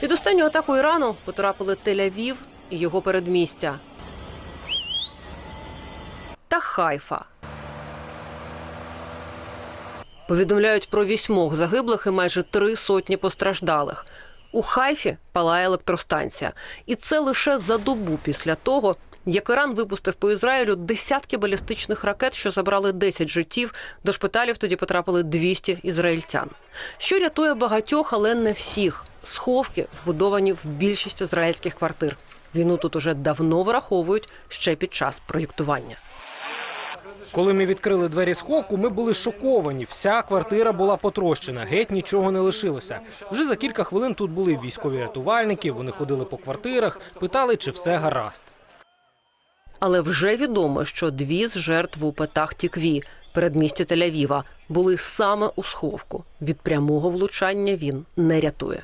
Під останню атаку Ірану потрапили Тель-Авів і його передмістя та Хайфа. Повідомляють про вісьмох загиблих і майже три сотні постраждалих. У Хайфі палає електростанція, і це лише за добу після того, як Іран випустив по Ізраїлю десятки балістичних ракет, що забрали 10 життів. До шпиталів тоді потрапили 200 ізраїльтян. Що рятує багатьох, але не всіх. Сховки вбудовані в більшість ізраїльських квартир. Війну тут уже давно враховують ще під час проєктування. Коли ми відкрили двері сховку, ми були шоковані. Вся квартира була потрощена, геть нічого не лишилося. Вже за кілька хвилин тут були військові рятувальники. Вони ходили по квартирах, питали, чи все гаразд. Але вже відомо, що дві з жертв у Петах Тікві, передмісті Тель-Авіва, були саме у сховку. Від прямого влучання він не рятує.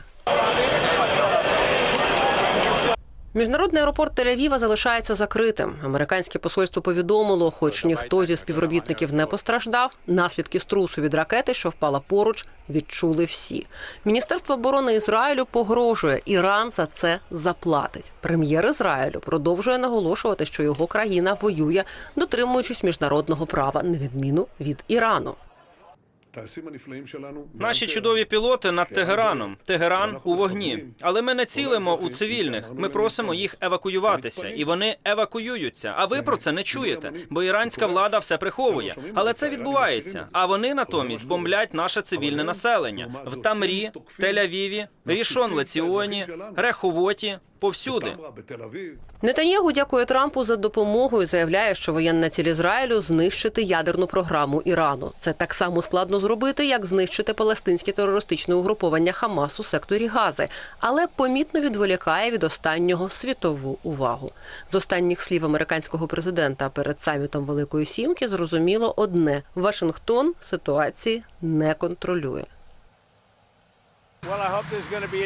Міжнародний аеропорт Тель-Авіва залишається закритим. Американське посольство повідомило, хоч ніхто зі співробітників не постраждав. Наслідки струсу від ракети, що впала поруч, відчули всі. Міністерство оборони Ізраїлю погрожує, Іран за це заплатить. Прем'єр Ізраїлю продовжує наголошувати, що його країна воює, дотримуючись міжнародного права, на відміну від Ірану. Наші чудові пілоти над Тегераном. Тегеран у вогні. Але ми не цілимо у цивільних. Ми просимо їх евакуюватися, і вони евакуюються. А ви про це не чуєте, бо іранська влада все приховує. Але це відбувається. А вони натомість бомблять наше цивільне населення в Тамрі, Тель-Авіві, Рішон Леціоні, Реховоті. Повсюди Нетаньягу дякує Трампу за допомогу і заявляє, що воєнна ціль Ізраїлю знищити ядерну програму Ірану. Це так само складно зробити, як знищити палестинське терористичне угруповання Хамас у секторі Гази, але помітно відволікає від останнього світову увагу. З останніх слів американського президента перед самітом Великої Сімки зрозуміло одне: Вашингтон ситуації не контролює.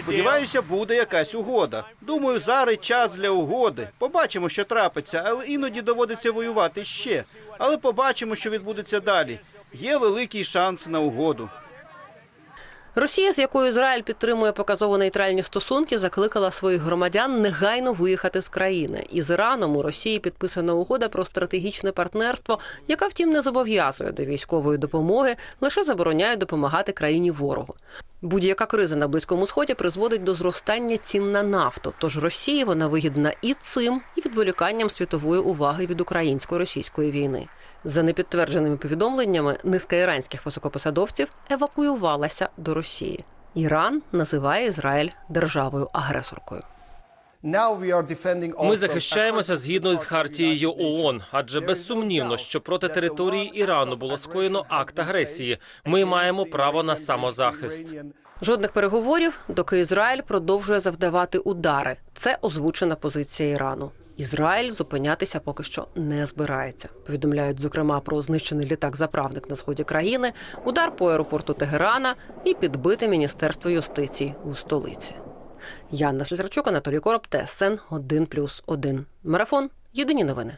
Сподіваюся, буде якась угода. Думаю, зараз час для угоди. Побачимо, що трапиться, але іноді доводиться воювати ще. Але побачимо, що відбудеться далі. Є великий шанс на угоду. Росія, з якою Ізраїль підтримує показово нейтральні стосунки, закликала своїх громадян негайно виїхати з країни. Із Іраном у Росії підписана угода про стратегічне партнерство, яка, втім, не зобов'язує до військової допомоги, лише забороняє допомагати країні ворогу. Будь-яка криза на близькому сході призводить до зростання цін на нафту. Тож Росії вона вигідна і цим, і відволіканням світової уваги від українсько-російської війни. За непідтвердженими повідомленнями, низка іранських високопосадовців евакуювалася до Росії. Іран називає Ізраїль державою агресоркою. Ми захищаємося згідно з хартією ООН, адже безсумнівно, що проти території Ірану було скоєно акт агресії. Ми маємо право на самозахист. Жодних переговорів, доки Ізраїль продовжує завдавати удари. Це озвучена позиція Ірану. Ізраїль зупинятися поки що не збирається. Повідомляють зокрема про знищений літак-заправник на сході країни, удар по аеропорту Тегерана і підбите міністерство юстиції у столиці. Яна Слізарчук, Анатолій Короб, ТСН 1+,1. Марафон. Єдині новини.